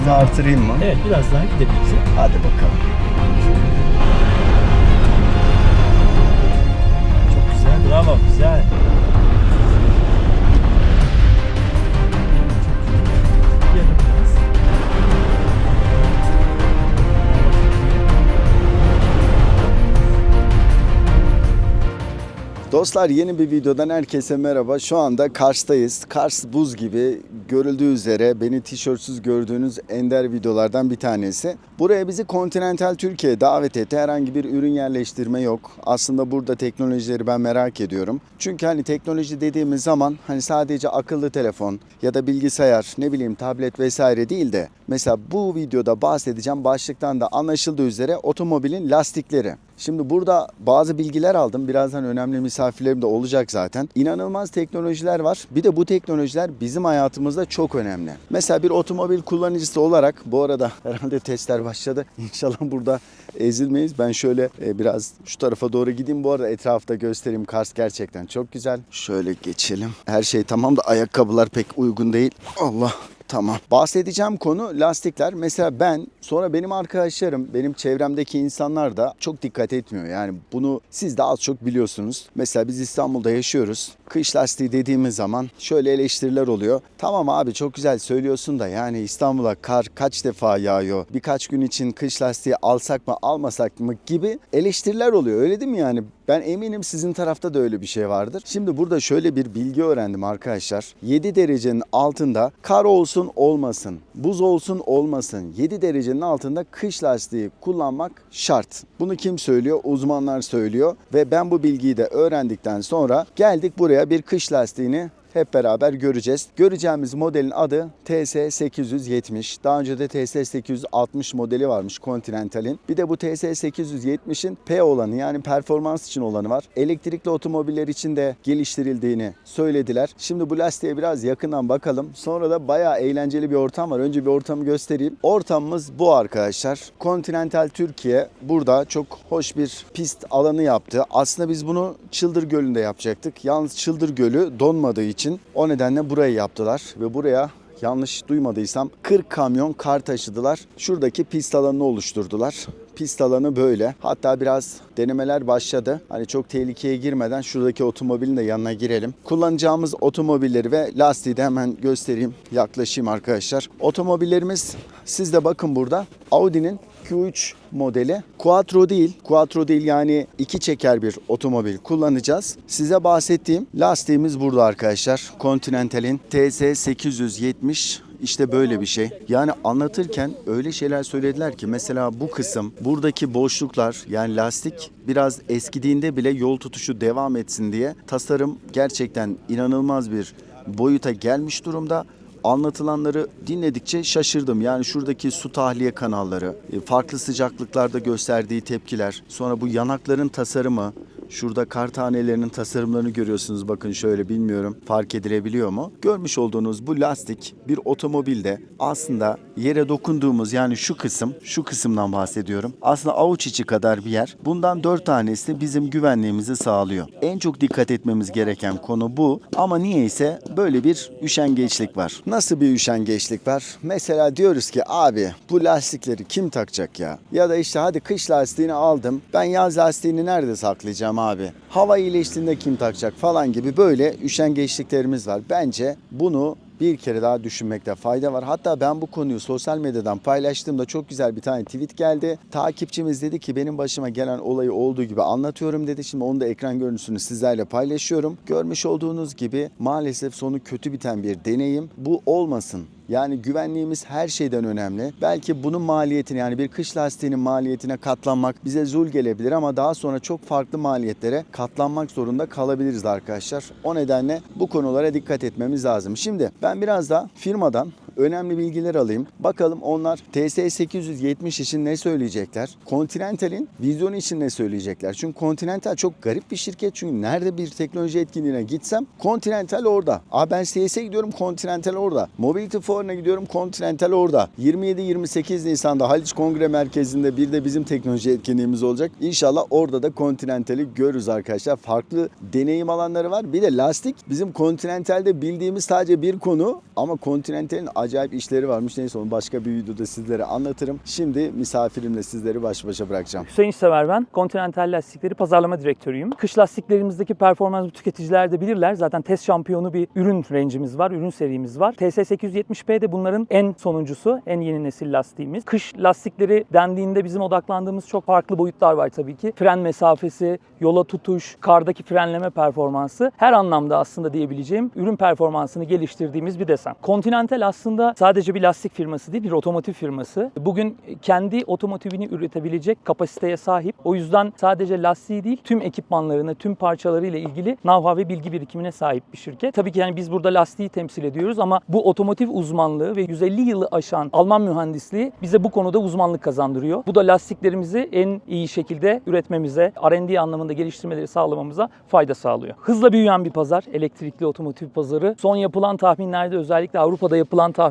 Hızı artırayım mı? Evet biraz daha gidebilirsin. Hadi bakalım. Çok güzel. Bravo. Güzel. Dostlar yeni bir videodan herkese merhaba. Şu anda Kars'tayız. Kars buz gibi görüldüğü üzere beni tişörtsüz gördüğünüz ender videolardan bir tanesi. Buraya bizi Continental Türkiye davet etti. Herhangi bir ürün yerleştirme yok. Aslında burada teknolojileri ben merak ediyorum. Çünkü hani teknoloji dediğimiz zaman hani sadece akıllı telefon ya da bilgisayar ne bileyim tablet vesaire değil de mesela bu videoda bahsedeceğim başlıktan da anlaşıldığı üzere otomobilin lastikleri. Şimdi burada bazı bilgiler aldım. Birazdan önemli misafirlerim de olacak zaten. İnanılmaz teknolojiler var. Bir de bu teknolojiler bizim hayatımızda çok önemli. Mesela bir otomobil kullanıcısı olarak bu arada herhalde testler başladı. İnşallah burada ezilmeyiz. Ben şöyle e, biraz şu tarafa doğru gideyim. Bu arada etrafta göstereyim. Kars gerçekten çok güzel. Şöyle geçelim. Her şey tamam da ayakkabılar pek uygun değil. Allah Tamam. Bahsedeceğim konu lastikler. Mesela ben sonra benim arkadaşlarım, benim çevremdeki insanlar da çok dikkat etmiyor. Yani bunu siz de az çok biliyorsunuz. Mesela biz İstanbul'da yaşıyoruz. Kış lastiği dediğimiz zaman şöyle eleştiriler oluyor. Tamam abi çok güzel söylüyorsun da yani İstanbul'a kar kaç defa yağıyor? Birkaç gün için kış lastiği alsak mı almasak mı gibi eleştiriler oluyor. Öyle değil mi yani? Ben eminim sizin tarafta da öyle bir şey vardır. Şimdi burada şöyle bir bilgi öğrendim arkadaşlar. 7 derecenin altında kar olsun olmasın, buz olsun olmasın 7 derecenin altında kış lastiği kullanmak şart. Bunu kim söylüyor? Uzmanlar söylüyor ve ben bu bilgiyi de öğrendikten sonra geldik buraya bir kış lastiğini hep beraber göreceğiz. Göreceğimiz modelin adı TS870. Daha önce de TS860 modeli varmış Continental'in. Bir de bu TS870'in P olanı yani performans için olanı var. Elektrikli otomobiller için de geliştirildiğini söylediler. Şimdi bu lastiğe biraz yakından bakalım. Sonra da bayağı eğlenceli bir ortam var. Önce bir ortamı göstereyim. Ortamımız bu arkadaşlar. Continental Türkiye burada çok hoş bir pist alanı yaptı. Aslında biz bunu Çıldır Gölü'nde yapacaktık. Yalnız Çıldır Gölü donmadığı için o nedenle burayı yaptılar ve buraya yanlış duymadıysam 40 kamyon kar taşıdılar. Şuradaki pist alanını oluşturdular. Pist alanı böyle. Hatta biraz denemeler başladı. Hani çok tehlikeye girmeden şuradaki otomobilin de yanına girelim. Kullanacağımız otomobilleri ve lastiği de hemen göstereyim. Yaklaşayım arkadaşlar. Otomobillerimiz siz de bakın burada. Audi'nin Q3 modeli. Quattro değil. Quattro değil yani iki çeker bir otomobil kullanacağız. Size bahsettiğim lastiğimiz burada arkadaşlar. Continental'in TS870 işte böyle bir şey. Yani anlatırken öyle şeyler söylediler ki mesela bu kısım buradaki boşluklar yani lastik biraz eskidiğinde bile yol tutuşu devam etsin diye tasarım gerçekten inanılmaz bir boyuta gelmiş durumda anlatılanları dinledikçe şaşırdım. Yani şuradaki su tahliye kanalları, e, farklı sıcaklıklarda gösterdiği tepkiler, sonra bu yanakların tasarımı, Şurada kar tanelerinin tasarımlarını görüyorsunuz. Bakın şöyle bilmiyorum fark edilebiliyor mu? Görmüş olduğunuz bu lastik bir otomobilde aslında yere dokunduğumuz yani şu kısım, şu kısımdan bahsediyorum. Aslında avuç içi kadar bir yer. Bundan dört tanesi bizim güvenliğimizi sağlıyor. En çok dikkat etmemiz gereken konu bu. Ama niyeyse böyle bir üşengeçlik var. Nasıl bir üşengeçlik var? Mesela diyoruz ki abi bu lastikleri kim takacak ya? Ya da işte hadi kış lastiğini aldım. Ben yaz lastiğini nerede saklayacağım abi? Hava iyileştiğinde kim takacak falan gibi böyle üşengeçliklerimiz var. Bence bunu bir kere daha düşünmekte fayda var. Hatta ben bu konuyu sosyal medyadan paylaştığımda çok güzel bir tane tweet geldi. Takipçimiz dedi ki benim başıma gelen olayı olduğu gibi anlatıyorum dedi. Şimdi onu da ekran görüntüsünü sizlerle paylaşıyorum. Görmüş olduğunuz gibi maalesef sonu kötü biten bir deneyim. Bu olmasın. Yani güvenliğimiz her şeyden önemli. Belki bunun maliyetini yani bir kış lastiğinin maliyetine katlanmak bize zul gelebilir ama daha sonra çok farklı maliyetlere katlanmak zorunda kalabiliriz arkadaşlar. O nedenle bu konulara dikkat etmemiz lazım. Şimdi ben biraz da firmadan önemli bilgiler alayım. Bakalım onlar TS870 için ne söyleyecekler? Continental'in vizyonu için ne söyleyecekler? Çünkü Continental çok garip bir şirket. Çünkü nerede bir teknoloji etkinliğine gitsem Continental orada. Aa ben CS'e gidiyorum Continental orada. Mobility Fuarı'na gidiyorum Continental orada. 27-28 Nisan'da Haliç Kongre Merkezi'nde bir de bizim teknoloji etkinliğimiz olacak. İnşallah orada da Continental'i görürüz arkadaşlar. Farklı deneyim alanları var. Bir de lastik bizim Continental'de bildiğimiz sadece bir konu ama Continental'in acayip işleri varmış. Neyse onu başka bir videoda sizlere anlatırım. Şimdi misafirimle sizleri baş başa bırakacağım. Hüseyin Sever ben. Continental Lastikleri pazarlama direktörüyüm. Kış lastiklerimizdeki performans tüketiciler de bilirler. Zaten test şampiyonu bir ürün range'imiz var, ürün serimiz var. TS870P de bunların en sonuncusu, en yeni nesil lastiğimiz. Kış lastikleri dendiğinde bizim odaklandığımız çok farklı boyutlar var tabii ki. Fren mesafesi, yola tutuş, kardaki frenleme performansı her anlamda aslında diyebileceğim ürün performansını geliştirdiğimiz bir desen. Continental aslında sadece bir lastik firması değil, bir otomotiv firması. Bugün kendi otomotivini üretebilecek kapasiteye sahip. O yüzden sadece lastiği değil, tüm ekipmanlarına, tüm parçalarıyla ilgili know-how ve bilgi birikimine sahip bir şirket. Tabii ki yani biz burada lastiği temsil ediyoruz ama bu otomotiv uzmanlığı ve 150 yılı aşan Alman mühendisliği bize bu konuda uzmanlık kazandırıyor. Bu da lastiklerimizi en iyi şekilde üretmemize, R&D anlamında geliştirmeleri sağlamamıza fayda sağlıyor. Hızla büyüyen bir pazar, elektrikli otomotiv pazarı. Son yapılan tahminlerde özellikle Avrupa'da yapılan tahminlerde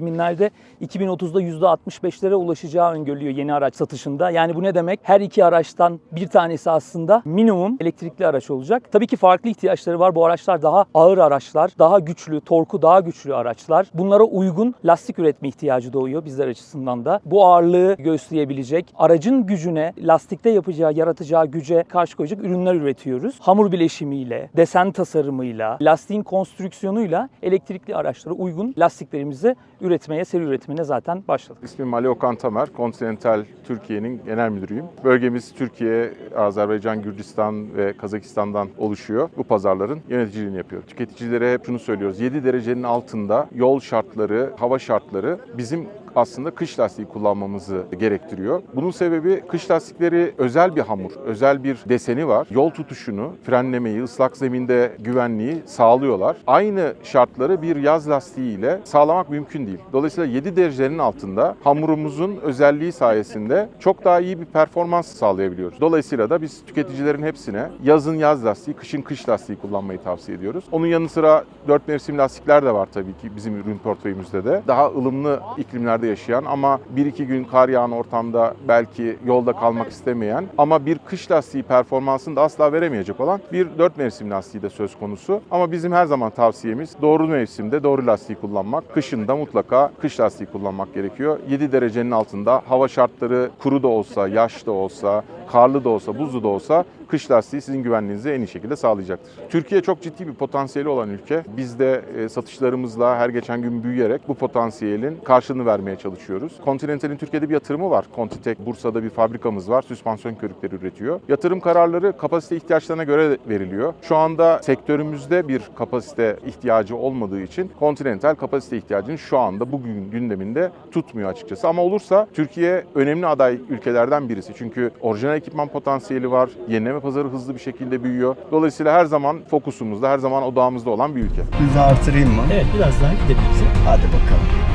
2030'da %65'lere ulaşacağı öngörülüyor yeni araç satışında. Yani bu ne demek? Her iki araçtan bir tanesi aslında minimum elektrikli araç olacak. Tabii ki farklı ihtiyaçları var. Bu araçlar daha ağır araçlar, daha güçlü, torku daha güçlü araçlar. Bunlara uygun lastik üretme ihtiyacı doğuyor bizler açısından da. Bu ağırlığı göğüsleyebilecek, aracın gücüne, lastikte yapacağı, yaratacağı güce karşı koyacak ürünler üretiyoruz. Hamur bileşimiyle, desen tasarımıyla, lastiğin konstrüksiyonuyla elektrikli araçlara uygun lastiklerimizi üretmeye, seri üretimine zaten başladık. İsmim Ali Okan Tamer, Continental Türkiye'nin genel müdürüyüm. Bölgemiz Türkiye, Azerbaycan, Gürcistan ve Kazakistan'dan oluşuyor. Bu pazarların yöneticiliğini yapıyor. Tüketicilere hep şunu söylüyoruz. 7 derecenin altında yol şartları, hava şartları bizim aslında kış lastiği kullanmamızı gerektiriyor. Bunun sebebi kış lastikleri özel bir hamur, özel bir deseni var. Yol tutuşunu, frenlemeyi, ıslak zeminde güvenliği sağlıyorlar. Aynı şartları bir yaz lastiği ile sağlamak mümkün değil. Dolayısıyla 7 derecenin altında hamurumuzun özelliği sayesinde çok daha iyi bir performans sağlayabiliyoruz. Dolayısıyla da biz tüketicilerin hepsine yazın yaz lastiği, kışın kış lastiği kullanmayı tavsiye ediyoruz. Onun yanı sıra 4 mevsim lastikler de var tabii ki bizim ürün portföyümüzde de. Daha ılımlı iklimlerde yaşayan ama 1-2 gün kar yağan ortamda belki yolda kalmak istemeyen ama bir kış lastiği performansını da asla veremeyecek olan bir 4 mevsim lastiği de söz konusu. Ama bizim her zaman tavsiyemiz doğru mevsimde doğru lastiği kullanmak. Kışında mutlaka kış lastiği kullanmak gerekiyor. 7 derecenin altında hava şartları kuru da olsa, yaş da olsa, karlı da olsa, buzlu da olsa kış lastiği sizin güvenliğinizi en iyi şekilde sağlayacaktır. Türkiye çok ciddi bir potansiyeli olan ülke. Biz de e, satışlarımızla her geçen gün büyüyerek bu potansiyelin karşılığını vermeye çalışıyoruz. Continental'in Türkiye'de bir yatırımı var. Contitek Bursa'da bir fabrikamız var. Süspansiyon körükleri üretiyor. Yatırım kararları kapasite ihtiyaçlarına göre veriliyor. Şu anda sektörümüzde bir kapasite ihtiyacı olmadığı için Continental kapasite ihtiyacını şu anda bugün gündeminde tutmuyor açıkçası. Ama olursa Türkiye önemli aday ülkelerden birisi. Çünkü orijinal ekipman potansiyeli var. Yenileme pazarı hızlı bir şekilde büyüyor. Dolayısıyla her zaman fokusumuzda, her zaman odağımızda olan bir ülke. Hızı artırayım mı? Evet biraz daha gidebilirsin. Hadi bakalım.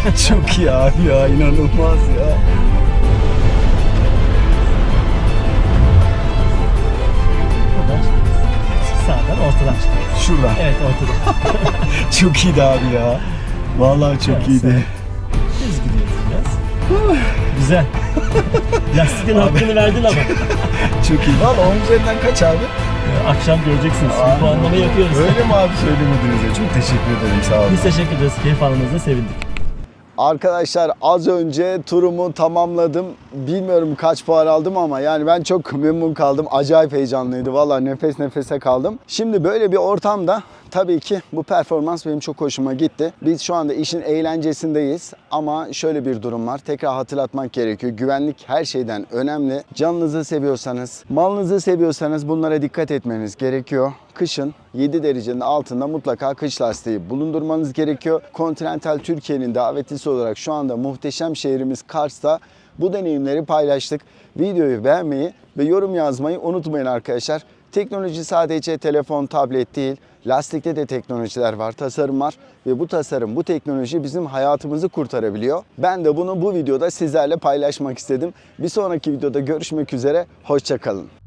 Çok iyi abi ya inanılmaz ya. Buradan çıkıyoruz. Sağdan ortadan çıkıyoruz. Şuradan. Evet ortadan. Çok iyiydi abi ya. Vallahi çok Evet, iyiydi. Düz gidiyoruz biraz. Güzel. Lastiklerin hakkını verdin ama. Çok iyi. Valla onun üzerinden kaç abi? Ee, Akşam göreceksiniz. Bu anlamı yapıyoruz. Öyle mi abi söylemediniz ya? Çok teşekkür ederim sağ olun. Biz teşekkür ederiz. Keyif almanıza sevindik. Arkadaşlar az önce turumu tamamladım. Bilmiyorum kaç puan aldım ama yani ben çok memnun kaldım. Acayip heyecanlıydı. Valla nefes nefese kaldım. Şimdi böyle bir ortamda tabii ki bu performans benim çok hoşuma gitti. Biz şu anda işin eğlencesindeyiz ama şöyle bir durum var. Tekrar hatırlatmak gerekiyor. Güvenlik her şeyden önemli. Canınızı seviyorsanız, malınızı seviyorsanız bunlara dikkat etmeniz gerekiyor. Kışın 7 derecenin altında mutlaka kış lastiği bulundurmanız gerekiyor. Continental Türkiye'nin davetlisi olarak şu anda muhteşem şehrimiz Kars'ta bu deneyimleri paylaştık. Videoyu beğenmeyi ve yorum yazmayı unutmayın arkadaşlar. Teknoloji sadece telefon, tablet değil. Lastikte de teknolojiler var, tasarım var ve bu tasarım, bu teknoloji bizim hayatımızı kurtarabiliyor. Ben de bunu bu videoda sizlerle paylaşmak istedim. Bir sonraki videoda görüşmek üzere, hoşçakalın.